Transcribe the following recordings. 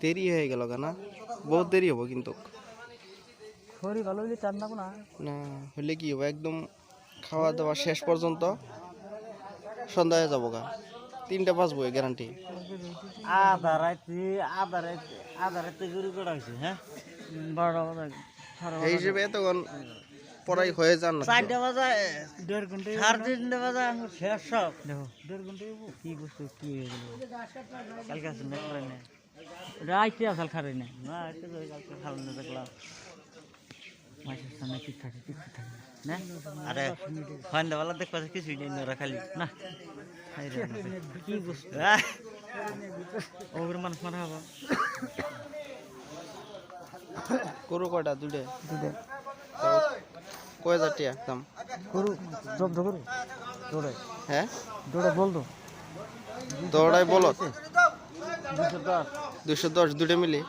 দেরি হয়ে গেল না বহুত দেরি হব কিন্তু। শরীর ভালো হইলে চান না না না হলে কি হবে? একদম খাওয়া দাওয়া শেষ পর্যন্ত সন্ধ্যায় যাব গা। তিনটা বাজবো গ্যারান্টি আধা রাতে আধা রাতে আধা রাতে গরু করা হয়েছে হ্যাঁ? বারোটা বাজে এই হিসেবে এতক্ষণ পড়াই হয়ে যান না। চারটা বাজে দেড় ঘণ্টা সাড়ে তিনটা বাজে। আমি শেষ সব। দেখো। দেড় ঘণ্টা কি বস্তু কি হয়ে গেল? কালকে আসেন না করে না রাইতে আসাল খারে না না রাইতে তো কালকে খাল না দেখলাম। মাসের সামনে ঠিক থাকে ঠিক থাকে। না? আরে সন্ধ্যাবেলা দেখবা কিছুই নেই ওরা খালি। না? খাই না। কি বস্তু ওগুলো মানুষ মারা হব। গরু কয়টা? দুটে দুটো কয় হাজার টিয়া দাম? গরু জব্দ গরু দৌড়াই হ্যাঁ দৌড়াই বল দৌড়াই বলত? দুশো দশ দুটো মিলি?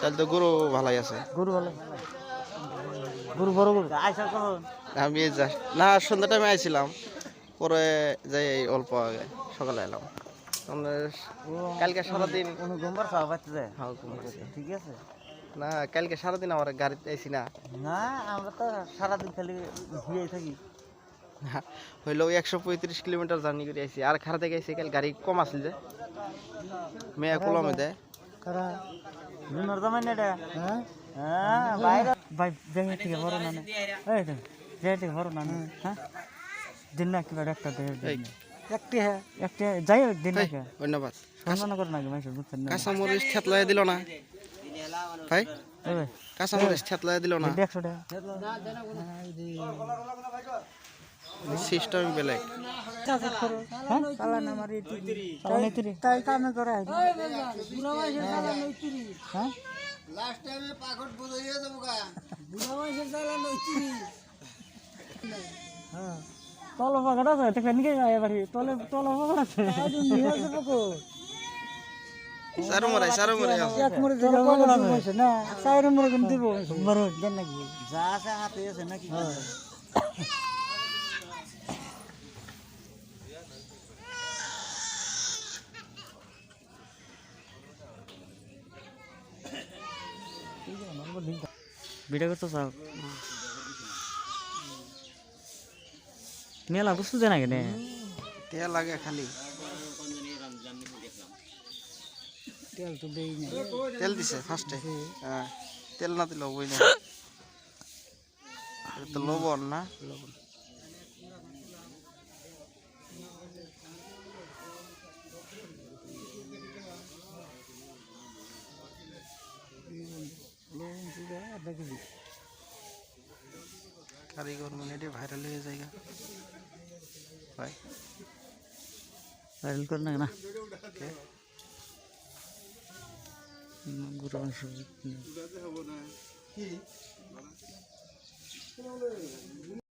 তাহলে তো গরু ভালাই আছে। গরু ভালো। গরু বড় গরু আইসা কখন? আমি যা না সন্ধ্যা টাইমে আইছিলাম। পরে যাই এই অল্প আগে সকালে এলাম। কালকে সারাদিন খাওয়া পাচ্ছে ঘুমাইছি। ঠিক আছে। না কালকে সারাদিন আমার গাড়িতে আইছি না। না আমরা তো সারাদিন খালি শুয়ে থাকি। হইল একশো পঁয়ত্রিশ কিলোমিটার জার্নি করে আইছি। আর থেকে আইছি কাল গাড়ি কম আসল যে। মেয়া কলমে দেয় হ্যাঁ? হ্যাঁ বাইরে ভাই জায়গা থেকে বড় না না এই তো জায়গা থেকে বড় না না হ্যাঁ? দিন না কিবা একটা একটি হ্যাঁ। একটি যাই হোক দিন না ধন্যবাদ। কাঁচামরিচ থেতলাই দিল না। ভাই? কাঁচামরিচ থেতলাই দিল না? সিস্টেম বেলেগ। কামে করে হ্যাঁ? তল পাকাট আছে সারো মরাই সারো মরাই এক মরে তল পাকাট আছে না চাইরে মরে কোন দিব মরো। দেন নাকি। যা আছে হাতে আছে নাকি? ভিডিও করতে চাও মেলা বুঝতে না। কেন তেল লাগে খালি। তেল তো দেই না তেল দিছে ফার্স্টে হ্যাঁ তেল না দিলে হবই না। এটা তো লবণ না? লবণ কারিগর মিনিটে ভাইরাল হয়ে যায় ভাই। ভাইরাল করে না। গুরু মাংস